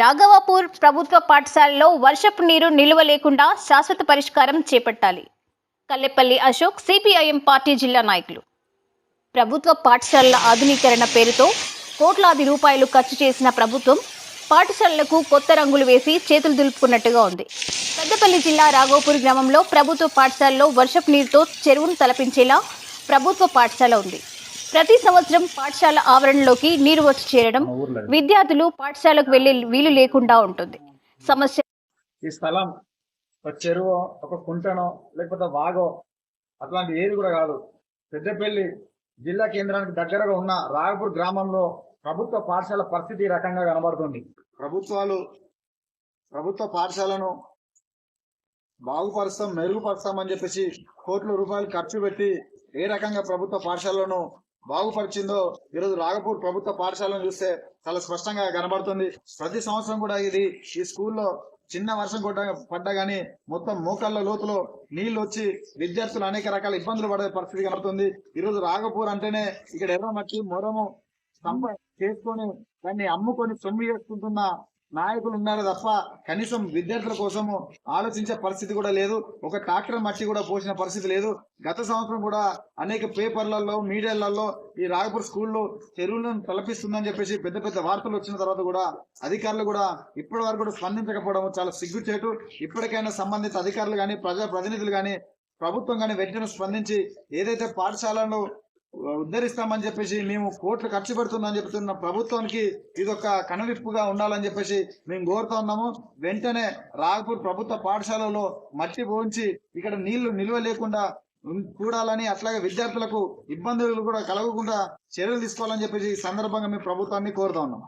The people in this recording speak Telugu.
రాఘవాపూర్ ప్రభుత్వ పాఠశాలలో వర్షపు నీరు నిలువ లేకుండా శాశ్వత పరిష్కారం చేపట్టాలి. కల్లెపల్లి అశోక్ సిపిఐఎం పార్టీ జిల్లా నాయకులు. ప్రభుత్వ పాఠశాలల ఆధునీకరణ పేరుతో కోట్లాది రూపాయలు ఖర్చు చేసిన ప్రభుత్వం పాఠశాలలకు కొత్త రంగులు వేసి చేతులు దులుపుకున్నట్టుగా ఉంది. పెద్దపల్లి జిల్లా రాఘోపూర్ గ్రామంలో ప్రభుత్వ పాఠశాలలో వర్షపు నీరుతో చెరువును తలపించేలా ప్రభుత్వ పాఠశాల ఉంది. ప్రతి సంవత్సరం పాఠశాల ఆవరణలోకి నీరు వచ్చి చేరడం విద్యార్థులు పాఠశాలకు వెళ్ళే వీలు లేకుండా ఉంటుంది. సమస్య ఈ స్థలం ఒక చెరువు ఒక కుంటనో లేకపోతే వాగో అట్లాంటి ఏది కూడా కాదు. పెద్దపల్లి జిల్లా కేంద్రానికి దగ్గరగా ఉన్న రాగపూర్ గ్రామంలో ప్రభుత్వ పాఠశాల పరిస్థితి రకంగా కనబడుతుంది. ప్రభుత్వాలు ప్రభుత్వ పాఠశాలను బాగుపరుస్తాం మెరుగుపరుస్తాం అని చెప్పేసి కోట్ల రూపాయలు ఖర్చు పెట్టి ఏ రకంగా ప్రభుత్వ పాఠశాలను బాగుపరిచిందో ఈరోజు రాగపూర్ ప్రభుత్వ పాఠశాలను చూస్తే చాలా స్పష్టంగా కనబడుతుంది. ప్రతి సంవత్సరం కూడా ఇది ఈ స్కూల్లో చిన్న వర్షం కొట్ట పడ్డా గానీ మొత్తం మోకాళ్ళ లోతులో నీళ్ళు వచ్చి విద్యార్థులు అనేక రకాల ఇబ్బందులు పడే పరిస్థితి కనబడుతుంది. ఈరోజు రాగపూర్ అంటేనే ఇక్కడ ఎర్రమట్టి మొరము సంప చేసుకొని దాన్ని అమ్ముకొని సొమ్ము చేసుకుంటున్న నాయకులు ఉన్నారు తప్ప కనీసం విద్యార్థుల కోసము ఆలోచించే పరిస్థితి కూడా లేదు. ఒక ట్రాక్టర్ మట్టి కూడా పోసిన పరిస్థితి లేదు. గత సంవత్సరం కూడా అనేక పేపర్లలో మీడియాలలో ఈ రాయపూర్ స్కూల్లో చెరువులను తలపిస్తుందని చెప్పేసి పెద్ద పెద్ద వార్తలు వచ్చిన తర్వాత కూడా అధికారులు కూడా ఇప్పటి వరకు కూడా స్పందించకపోవడం చాలా సిగ్గుచేటు. ఇప్పటికైనా సంబంధిత అధికారులు కానీ ప్రజా ప్రతినిధులు కానీ ప్రభుత్వం కానీ వెంటనే స్పందించి ఏదైతే పాఠశాలను ఉద్ధరిస్తామని చెప్పేసి మేము కోట్లు ఖర్చు పెడుతుందని చెప్తున్న ప్రభుత్వానికి ఇదొక ఒక కనువిప్పుగా ఉండాలని చెప్పేసి మేము కోరుతా ఉన్నాము. వెంటనే రాగపూర్ ప్రభుత్వ పాఠశాలలో మట్టి పోంచి ఇక్కడ నీళ్ళు నిల్వ లేకుండా ఉం- చూడాలని అట్లాగే విద్యార్థులకు ఇబ్బందులు కూడా కలగకుండా చర్యలు తీసుకోవాలని చెప్పేసి ఈ సందర్భంగా మేము ప్రభుత్వాన్ని కోరుతా ఉన్నాం